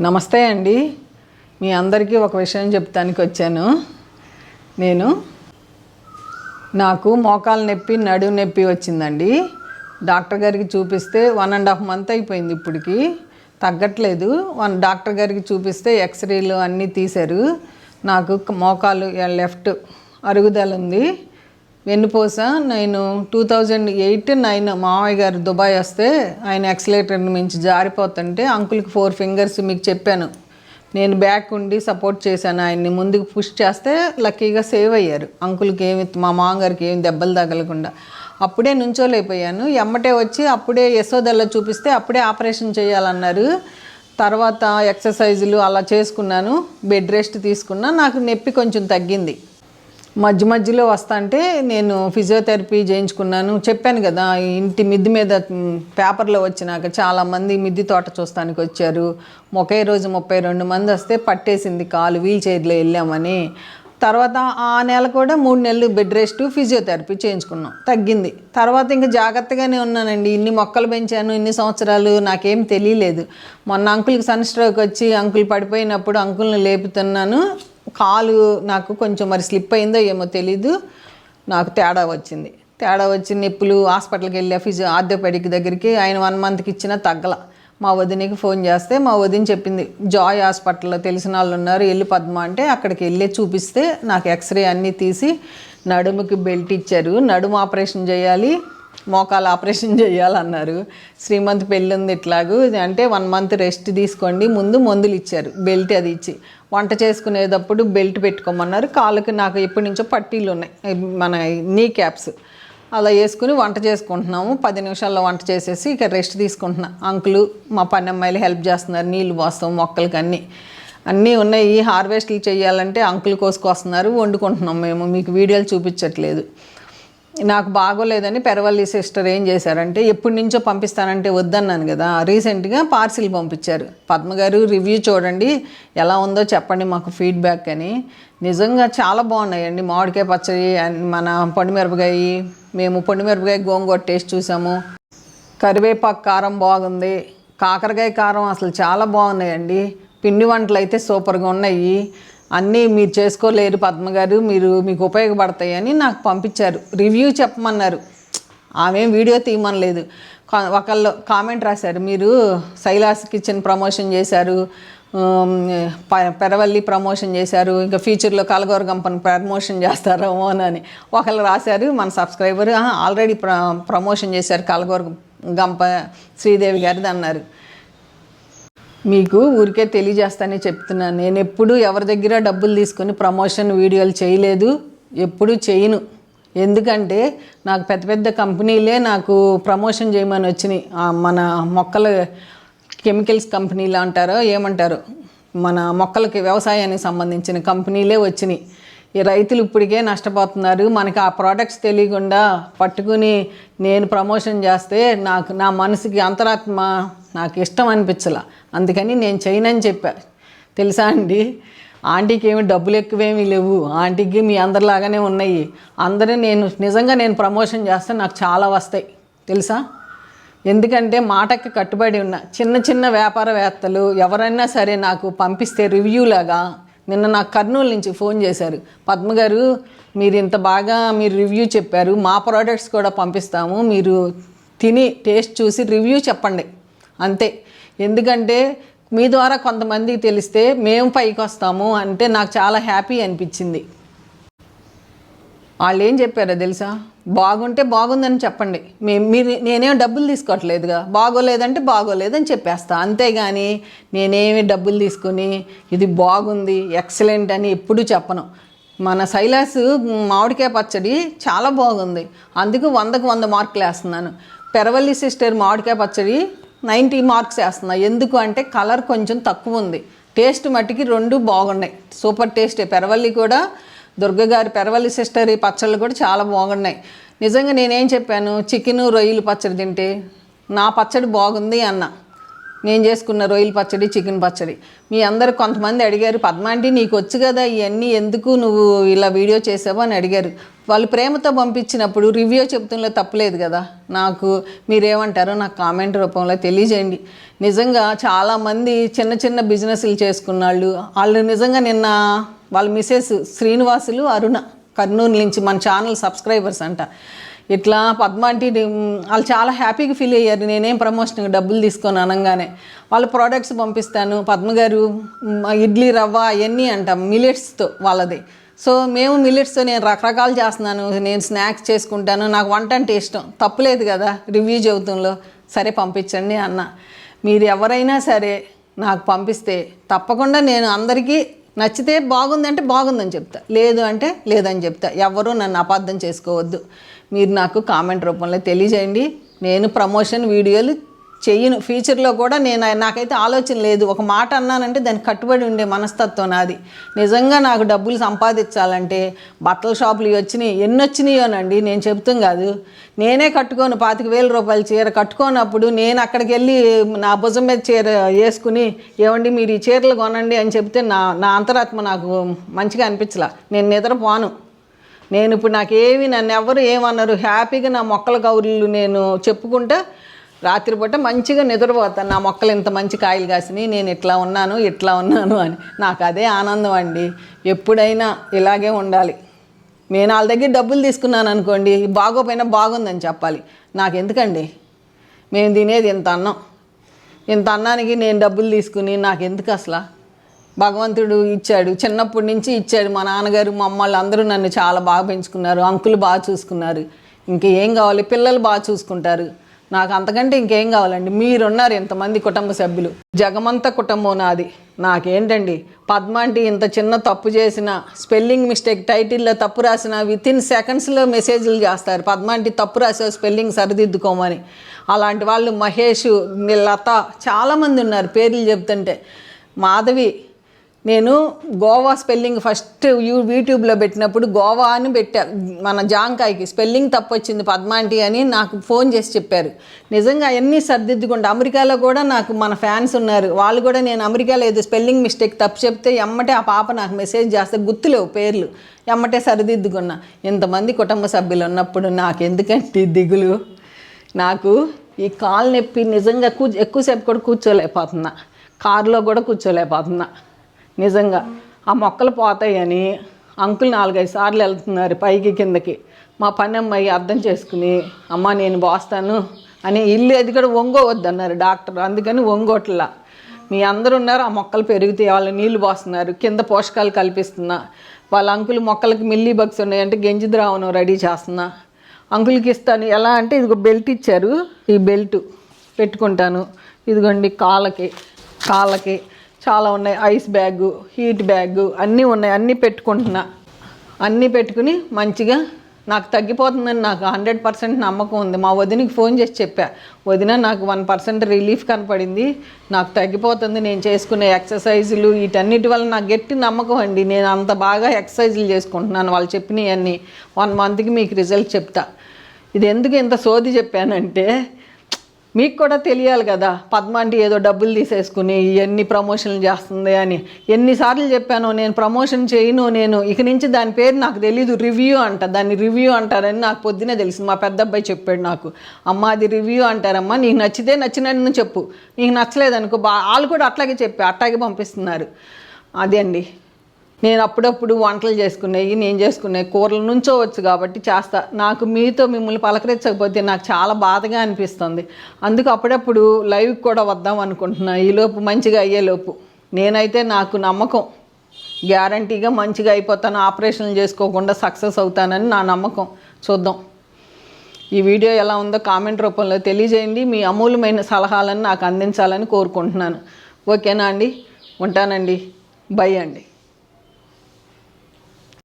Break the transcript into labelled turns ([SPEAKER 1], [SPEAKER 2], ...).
[SPEAKER 1] నమస్తే అండి. మీ అందరికీ ఒక విషయం చెప్తానికి వచ్చాను. నేను నాకు మోకాలు నొప్పి నడుము నొప్పి వచ్చిందండి. డాక్టర్ గారికి చూపిస్తే వన్ అండ్ హాఫ్ మంత్ అయిపోయింది ఇప్పటికి. తగ్గట్లేదు. వన్ డాక్టర్ గారికి చూపిస్తే ఎక్స్రేలు అన్నీ తీశారు. నాకు మోకాలు లెఫ్ట్ అరుగుదల ఉంది. వెన్నుపూస నేను టూ థౌజండ్ ఎయిట్ నైన్ మామయ్య గారు దుబాయ్ వస్తే ఆయన ఎక్సలేటర్ మించి జారిపోతుంటే అంకుల్కి ఫోర్ ఫింగర్స్ మీకు చెప్పాను. నేను బ్యాక్ ఉండి సపోర్ట్ చేశాను. ఆయన్ని ముందుకు పుష్ చేస్తే లక్కీగా సేవ్ అయ్యారు. అంకుల్కి ఏమి మా మామగారికి ఏమి దెబ్బలు తగలకుండా. అప్పుడే నుంచోలేకపోయాను. ఎమ్మటే వచ్చి అప్పుడే యశోదల్లో చూపిస్తే అప్పుడే ఆపరేషన్ చేయాలన్నారు. తర్వాత ఎక్సర్సైజులు అలా చేసుకున్నాను. బెడ్ రెస్ట్ తీసుకున్నా. నాకు నొప్పి కొంచెం తగ్గింది. మధ్య మధ్యలో వస్తాంటే నేను ఫిజియోథెరపీ చేయించుకున్నాను. చెప్పాను కదా ఇంటి మిద్ది మీద పేపర్లో వచ్చినాక చాలామంది మిద్ది తోట చూస్తానికి వచ్చారు. ఒకే రోజు ముప్పై రెండు మంది వస్తే పట్టేసింది కాలు వీల్ చైర్లో వెళ్ళామని. తర్వాత ఆ నెల కూడా మూడు నెలలు బెడ్ రెస్ట్ ఫిజియోథెరపీ చేయించుకున్నాం. తగ్గింది. తర్వాత ఇంకా జాగ్రత్తగానే ఉన్నానండి. ఇన్ని మొక్కలు పెంచాను ఇన్ని సంవత్సరాలు నాకేం తెలియలేదు. మొన్న అంకుల్కి సన్ స్ట్రోక్ వచ్చి అంకుల్ పడిపోయినప్పుడు అంకుల్ని లేపుతున్నాను. కాలు నాకు కొంచెం మరి స్లిప్ అయిందో ఏమో తెలీదు. నాకు తేడా వచ్చింది. తేడా వచ్చి నొప్పులు హాస్పిటల్కి వెళ్ళా ఫిజియో ఆర్థోపెడిక్ దగ్గరికి. ఆయన వన్ మంత్కి ఇచ్చినా తగ్గల. మా వదినకి ఫోన్ చేస్తే మా వదిన చెప్పింది జాయ్ హాస్పిటల్లో తెలిసిన వాళ్ళు ఉన్నారు వెళ్ళి పద్మ అంటే అక్కడికి వెళ్ళి చూపిస్తే నాకు ఎక్స్రే అన్నీ తీసి నడుముకి బెల్ట్ ఇచ్చారు. నడుము ఆపరేషన్ చేయాలి. మోకాలు ఆపరేషన్ చేయాలన్నారు. శ్రీమంత్ పెళ్ళి ఉంది ఇట్లాగూ. అంటే వన్ మంత్ రెస్ట్ తీసుకోండి. ముందు మందులు ఇచ్చారు. బెల్ట్ అది ఇచ్చి. వంట చేసుకునేటప్పుడు బెల్ట్ పెట్టుకోమన్నారు. కాళ్ళకి నాకు ఎప్పటి నుంచో పట్టీలు ఉన్నాయి. మన నీ క్యాప్స్. అలా వేసుకుని వంట చేసుకుంటున్నాము. పది నిమిషాల్లో వంట చేసేసి ఇక రెస్ట్ తీసుకుంటున్నా. అంకులు మా పని అమ్మాయిలు హెల్ప్ చేస్తున్నారు. నీళ్ళు పోస్తాం మొక్కలకి అన్నీ. అన్నీ ఉన్నాయి. హార్వెస్ట్లు చేయాలంటే అంకుల్ కోసుకొస్తున్నారు. వండుకుంటున్నాం మేము. మీకు వీడియోలు చూపించట్లేదు. నాకు బాగోలేదని పెరవల్లి సిస్టర్ ఏం చేశారంటే ఎప్పటి నుంచో పంపిస్తానంటే వద్దన్నాను కదా రీసెంట్గా పార్సిల్ పంపించారు. పద్మ గారు రివ్యూ చూడండి ఎలా ఉందో చెప్పండి మాకు ఫీడ్బ్యాక్ అని. నిజంగా చాలా బాగున్నాయండి మామిడికాయ పచ్చడి అండ్ మన పొడిమిరపకాయ మేము పొడిమిరపకాయ గోంగూర టేస్ట్ చూసాము. కరివేపాకు కారం బాగుంది కాకరకాయ కారం అసలు చాలా బాగున్నాయండి. పిండి వంటలు అయితే సూపర్గా ఉన్నాయి. అన్నీ మీరు చేసుకోలేరు పద్మ గారు మీరు మీకు ఉపయోగపడతాయని నాకు పంపించారు. రివ్యూ చెప్పమన్నారు. ఆమె వీడియో తీయమనలేదు. కా- ఒకళ్ళు కామెంట్ రాశారు. మీరు శైలాస్ కిచెన్ ప్రమోషన్ చేశారు ప- పెరవల్లి ప్రమోషన్ చేశారు ఇంకా ఫ్యూచర్లో కలగూర కంపెనీ ప్రమోషన్ చేస్తారేమో అని ఒకళ్ళు రాశారు మన సబ్స్క్రైబర్. ఆల్రెడీ ప్ర ప్రమోషన్ చేశారు కలగూర గంప శ్రీదేవి గారిది అన్నారు. మీకు ఊరికే తెలియజేస్తానే చెప్తున్నాను నేను ఎప్పుడు ఎవరి దగ్గర డబ్బులు తీసుకొని ప్రమోషన్ వీడియోలు చేయలేదు. ఎప్పుడు చేయను. ఎందుకంటే నాకు పెద్ద పెద్ద కంపెనీలే నాకు ప్రమోషన్ చేయమని వచ్చినాయి. మన మొక్కల కెమికల్స్ కంపెనీలు అంటారో ఏమంటారు మన మొక్కలకి వ్యవసాయానికి సంబంధించిన కంపెనీలే వచ్చినాయి. ఈ రైతులు ఇప్పటికే నష్టపోతున్నారు. మనకి ఆ ప్రోడక్ట్స్ తెలియకుండా పట్టుకుని నేను ప్రమోషన్ చేస్తే నాకు నా మనసుకి అంతరాత్మ నాకు ఇష్టం అనిపించలా. అందుకని నేను చేయనని చెప్పా. తెలుసా అండి? ఆంటీకి ఏమి డబ్బులు ఎక్కువేమీ లేవు. ఆంటీకి మీ అందరిలాగానే ఉన్నాయి. అందరూ నేను నిజంగా నేను ప్రమోషన్ చేస్తే నాకు చాలా వస్తాయి. తెలుసా? ఎందుకంటే మాటకి కట్టుబడి ఉన్న చిన్న చిన్న వ్యాపారవేత్తలు ఎవరైనా సరే నాకు పంపిస్తే రివ్యూ లాగా నిన్న నాకు కర్నూలు నుంచి ఫోన్ చేశారు. పద్మ గారు మీరు ఇంత బాగా మీరు రివ్యూ చెప్పారు. మా ప్రోడక్ట్స్ కూడా పంపిస్తాము. మీరు తిని టేస్ట్ చూసి రివ్యూ చెప్పండి. అంతే. ఎందుకంటే మీ ద్వారా కొంతమందికి తెలిస్తే మేము పైకి వస్తాము అంటే నాకు చాలా హ్యాపీ అనిపించింది. వాళ్ళు ఏం చెప్పారో తెలుసా? బాగుంటే బాగుందని చెప్పండి. మేము మీరు నేనేం డబ్బులు తీసుకోవట్లేదుగా? బాగోలేదంటే బాగోలేదని చెప్పేస్తా. అంతేగాని నేనేమి డబ్బులు తీసుకుని ఇది బాగుంది ఎక్సలెంట్ అని ఎప్పుడూ చెప్పను. మన శైలాస్ మామిడికాయ పచ్చడి చాలా బాగుంది. అందుకు వందకు వంద మార్కులు వేస్తున్నాను. పెరవల్లి సిస్టర్ మామిడికాయ పచ్చడి నైంటీ మార్క్స్ వేస్తున్నా. ఎందుకు అంటే కలర్ కొంచెం తక్కువ ఉంది. టేస్ట్ మట్టికి రెండు బాగున్నాయి. సూపర్ టేస్టే. పెరవల్లి కూడా దుర్గ గారి పెరవల్లి సిస్టర్ ఈ పచ్చళ్ళు కూడా చాలా బాగున్నాయి. నిజంగా నేనేం చెప్పాను? చికెను రొయ్యలు పచ్చడి తింటే నా పచ్చడి బాగుంది అన్న. నేను చేసుకున్న రొయ్యల పచ్చడి చికెన్ పచ్చడి. మీ అందరు కొంతమంది అడిగారు పద్మాంటి నీకు వచ్చు కదా ఇవన్నీ ఎందుకు నువ్వు ఇలా వీడియో చేసావు? అని అడిగారు. వాళ్ళు ప్రేమతో పంపించినప్పుడు రివ్యూ చెప్తున్నలో తప్పలేదు కదా. నాకు మీరేమంటారో నాకు కామెంట్ రూపంలో తెలియజేయండి. నిజంగా చాలామంది చిన్న చిన్న బిజినెస్లు చేసుకున్నాళ్ళు వాళ్ళు నిజంగా నిన్న వాళ్ళ మిసెస్ శ్రీనివాసులు అరుణ కర్నూలు నుంచి మన ఛానల్ సబ్స్క్రైబర్స్ అంట. ఇట్లా పద్మ అంటే వాళ్ళు చాలా హ్యాపీగా ఫీల్ అయ్యారు. నేనేం ప్రమోషన్ డబ్బులు తీసుకొని అనగానే. వాళ్ళ ప్రోడక్ట్స్ పంపిస్తాను. పద్మ గారు ఇడ్లీ రవ్వ అవన్నీ అంట మిలెట్స్తో వాళ్ళది. సో మేము మిల్లెట్స్తో నేను రకరకాలు చేస్తున్నాను. నేను స్నాక్స్ చేసుకుంటాను. నాకు వంట అంటే ఇష్టం. తప్పులేదు కదా రివ్యూ చెబుతంలో సరే పంపించండి అన్న. మీరు ఎవరైనా సరే నాకు పంపిస్తే తప్పకుండా నేను అందరికీ నచ్చితే బాగుందంటే బాగుందని చెప్తా. లేదు అంటే లేదని చెప్తా. ఎవరు నన్ను అపార్థం చేసుకోవద్దు. మీరు నాకు కామెంట్ రూపంలో తెలియజేయండి. నేను ప్రమోషన్ వీడియోలు చెయ్యను. ఫ్యూచర్లో కూడా నేను నాకైతే ఆలోచన లేదు. ఒక మాట అన్నానంటే దానికి కట్టుబడి ఉండే మనస్తత్వం నాది. నిజంగా నాకు డబ్బులు సంపాదించాలంటే బట్టల షాపులు వచ్చినాయి. ఎన్ని వచ్చినాయోనండి? నేను చెప్తాం కాదు. నేనే కట్టుకోను. పాతిక వేల రూపాయల చీర కట్టుకోనప్పుడు నేను అక్కడికి వెళ్ళి నా భుజం మీద చీర వేసుకుని ఏమండి మీరు ఈ చీరలు కొనండి అని చెప్తే నా నా అంతరాత్మ నాకు మంచిగా అనిపించలా. నేను నిద్రపోను. నేను ఇప్పుడు నాకేమి నన్ను ఎవరు ఏమన్నారు? హ్యాపీగా నా మొక్కల కౌరులు నేను చెప్పుకుంటా రాత్రిపూట మంచిగా నిద్రపోతాను. నా మొక్కలు ఇంత మంచి కాయలు కాసినాయి నేను ఇట్లా ఉన్నాను ఇట్లా ఉన్నాను అని. నాకు అదే ఆనందం అండి. ఎప్పుడైనా ఇలాగే ఉండాలి. నేను వాళ్ళ దగ్గర డబ్బులు తీసుకున్నాను అనుకోండి బాగోపోయినా బాగుందని చెప్పాలి. నాకు ఎందుకండి? మేము తినేది ఇంత అన్నం. ఇంత అన్నానికి నేను డబ్బులు తీసుకుని నాకు ఎందుకు అసలు? భగవంతుడు ఇచ్చాడు. చిన్నప్పటి నుంచి ఇచ్చాడు. మా నాన్నగారు మా అమ్మాళ్ళు అందరూ నన్ను చాలా బాగా పెంచుకున్నారు. అంకులు బాగా చూసుకున్నారు. ఇంకేం కావాలి? పిల్లలు బాగా చూసుకుంటారు. నాకు అంతకంటే ఇంకేం కావాలండి? మీరున్నారు ఇంతమంది కుటుంబ సభ్యులు? జగమంత కుటుంబం నాది. నాకేంటండి? పద్మ అంటే ఇంత చిన్న తప్పు చేసిన స్పెల్లింగ్ మిస్టేక్ టైటిల్లో తప్పు రాసిన విత్ ఇన్ సెకండ్స్లో మెసేజ్లు చేస్తారు. పద్మ అంటే తప్పు రాసే స్పెల్లింగ్ సరిదిద్దుకోమని. అలాంటి వాళ్ళు మహేష్ లత చాలామంది ఉన్నారు పేర్లు చెప్తుంటే. మాధవి నేను గోవా స్పెల్లింగ్ ఫస్ట్ యూ యూట్యూబ్లో పెట్టినప్పుడు గోవా అని పెట్టా. మన జాంకాయకి స్పెల్లింగ్ తప్పు వచ్చింది పద్మాంటి అని నాకు ఫోన్ చేసి చెప్పారు. నిజంగా అవన్నీ సర్దిద్దుకుంటా. అమెరికాలో కూడా నాకు మన ఫ్యాన్స్ ఉన్నారు. వాళ్ళు కూడా నేను అమెరికాలో ఏదో స్పెల్లింగ్ మిస్టేక్ తప్పు చెప్తే ఎమ్మటే ఆ పాప నాకు మెసేజ్ చేస్తే గుర్తులేవు పేర్లు. ఎమ్మటే సరిదిద్దుకున్నా. ఇంతమంది కుటుంబ సభ్యులు ఉన్నప్పుడు నాకు ఎందుకంటే దిగులు? నాకు ఈ కాలు నొప్పి నిజంగా కూ ఎక్కువసేపు కూడా కూర్చోలేకపోతున్నా. కారులో కూడా కూర్చోలేకపోతున్నా. నిజంగా. ఆ మొక్కలు పోతాయని అంకుల్ నాలుగైదు సార్లు వెళ్తున్నారు పైకి కిందకి. మా పని అమ్మాయి అర్థం చేసుకుని అమ్మ నేను పోస్తాను అని ఇల్లు అది కూడా వంగోవద్దు అన్నారు డాక్టర్. అందుకని ఒంగోట్లా మీ అందరు ఉన్నారు ఆ మొక్కలు పెరుగుతాయి వాళ్ళు నీళ్ళు పోస్తున్నారు కింద పోషకాలు కల్పిస్తున్నా. వాళ్ళ అంకుల్ మొక్కలకి మిల్లీ బగ్స్ ఉన్నాయంటే గెంజి ద్రావణం రెడీ చేస్తున్నా. అంకుల్కి ఇస్తాను. ఎలా అంటే ఇదిగో బెల్ట్ ఇచ్చారు ఈ బెల్ట్ పెట్టుకుంటాను. ఇదిగోండి కాళ్ళకి కాళ్ళకి. చాలా ఉన్నాయి. ఐస్ బ్యాగు హీట్ బ్యాగ్ అన్నీ ఉన్నాయి. అన్నీ పెట్టుకుంటున్నా. అన్నీ పెట్టుకుని మంచిగా నాకు తగ్గిపోతుందని నాకు హండ్రెడ్ పర్సెంట్ నమ్మకం ఉంది. మా వదినకి ఫోన్ చేసి చెప్పా. వదిన నాకు వన్ పర్సెంట్ రిలీఫ్ కనపడింది. నాకు తగ్గిపోతుంది. నేను చేసుకునే ఎక్సర్సైజులు వీటన్నిటి వల్ల నాకు గట్టి నమ్మకం అండి. నేను అంత బాగా ఎక్సర్సైజులు చేసుకుంటున్నాను. వాళ్ళు చెప్పినవన్నీ. వన్ మంత్కి మీకు రిజల్ట్ చెప్తా. ఇది ఎందుకు ఇంత సోది చెప్పానంటే మీకు కూడా తెలియాలి కదా పద్మ అంటే ఏదో డబ్బులు తీసేసుకుని ఎన్ని ప్రమోషన్లు చేస్తుంది అని. ఎన్నిసార్లు చెప్పాను నేను ప్రమోషన్ చేయను నేను. ఇక నుంచి దాని పేరు నాకు తెలీదు రివ్యూ అంట. దాన్ని రివ్యూ అంటారని నాకు పొద్దునే తెలిసింది. మా పెద్ద అబ్బాయి చెప్పాడు నాకు అమ్మ అది రివ్యూ అంటారమ్మా నీకు నచ్చితే నచ్చినట్టు చెప్పు. నీకు నచ్చలేదనుకో బా వాళ్ళు కూడా అట్లాగే చెప్పి అట్లాగే పంపిస్తున్నారు. అదే అండి. నేను అప్పుడప్పుడు వంటలు చేసుకునేవి నేను చేసుకునే కూరల నుంచోవచ్చు కాబట్టి చేస్తా. నాకు మీతో మిమ్మల్ని పలకరించకపోతే నాకు చాలా బాధగా అనిపిస్తుంది. అందుకు అప్పుడప్పుడు లైవ్ కూడా వద్దాం అనుకుంటున్నా. ఈలోపు మంచిగా అయ్యేలోపు నేనైతే నాకు నమ్మకం. గ్యారంటీగా మంచిగా అయిపోతాను. ఆపరేషన్లు చేసుకోకుండా సక్సెస్ అవుతానని నా నమ్మకం. చూద్దాం. ఈ వీడియో ఎలా ఉందో కామెంట్ రూపంలో తెలియజేయండి. మీ అమూల్యమైన సలహాలను నాకు అందించాలని కోరుకుంటున్నాను. ఓకేనా అండి? ఉంటానండి. బై అండి.